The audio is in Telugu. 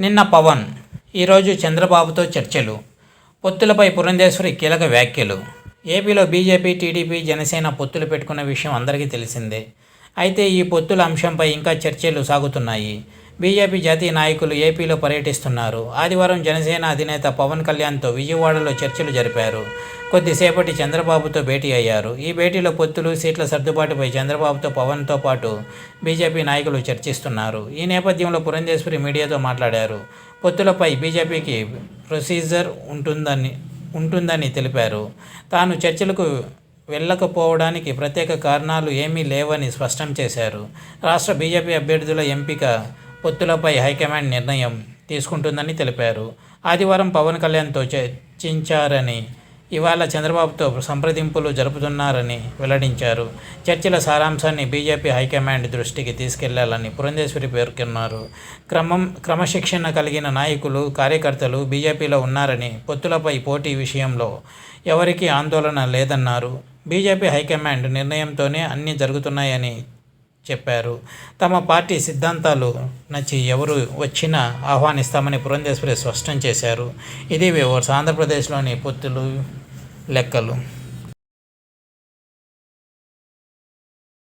నిన్న పవన్ ఈరోజు చంద్రబాబుతో చర్చలు. పొత్తులపై పురంధేశ్వరి కీలక వ్యాఖ్యలు. ఏపీలో బీజేపీ టీడీపీ జనసేన పొత్తులు పెట్టుకున్న విషయం అందరికీ తెలిసిందే. అయితే ఈ పొత్తుల అంశంపై ఇంకా చర్చలు సాగుతున్నాయి. బీజేపీ జాతీయ నాయకులు ఏపీలో పర్యటిస్తున్నారు. ఆదివారం జనసేన అధినేత పవన్ కళ్యాణ్తో విజయవాడలో చర్చలు జరిపారు. కొద్దిసేపటి చంద్రబాబుతో భేటీ అయ్యారు. ఈ భేటీలో పొత్తులు సీట్ల సర్దుబాటుపై చంద్రబాబుతో పవన్తో పాటు బీజేపీ నాయకులు చర్చిస్తున్నారు. ఈ నేపథ్యంలో పురంధేశ్వరి మీడియాతో మాట్లాడారు. పొత్తులపై బీజేపీకి ప్రొసీజర్ ఉంటుందని ఉంటుందని తెలిపారు. తాను చర్చలకు వెళ్ళకపోవడానికి ప్రత్యేక కారణాలు ఏమీ లేవని స్పష్టం చేశారు. రాష్ట్ర బీజేపీ అభ్యర్థుల ఎంపిక పొత్తులపై హైకమాండ్ నిర్ణయం తీసుకుంటుందని తెలిపారు. ఆదివారం పవన్ కళ్యాణ్తో చర్చించారని ఇవాళ చంద్రబాబుతో సంప్రదింపులు జరుపుతున్నారని వెల్లడించారు. చర్చల సారాంశాన్ని బీజేపీ హైకమాండ్ దృష్టికి తీసుకెళ్ళాలని పురంధేశ్వరి పేర్కొన్నారు. క్రమం క్రమశిక్షణ కలిగిన నాయకులు కార్యకర్తలు బీజేపీలో ఉన్నారని పొత్తులపై పోటీ విషయంలో ఎవరికీ ఆందోళన లేదన్నారు. బీజేపీ హైకమాండ్ నిర్ణయంతోనే అన్నీ జరుగుతున్నాయని చెప్పారు. తమ పార్టీ సిద్ధాంతాలు నచ్చి ఎవరు వచ్చినా ఆహ్వానిస్తామని పురంధేశ్వరి స్పష్టం చేశారు. ఇది వివర్స్ ఆంధ్రప్రదేశ్లోని పొత్తులు లెక్కలు.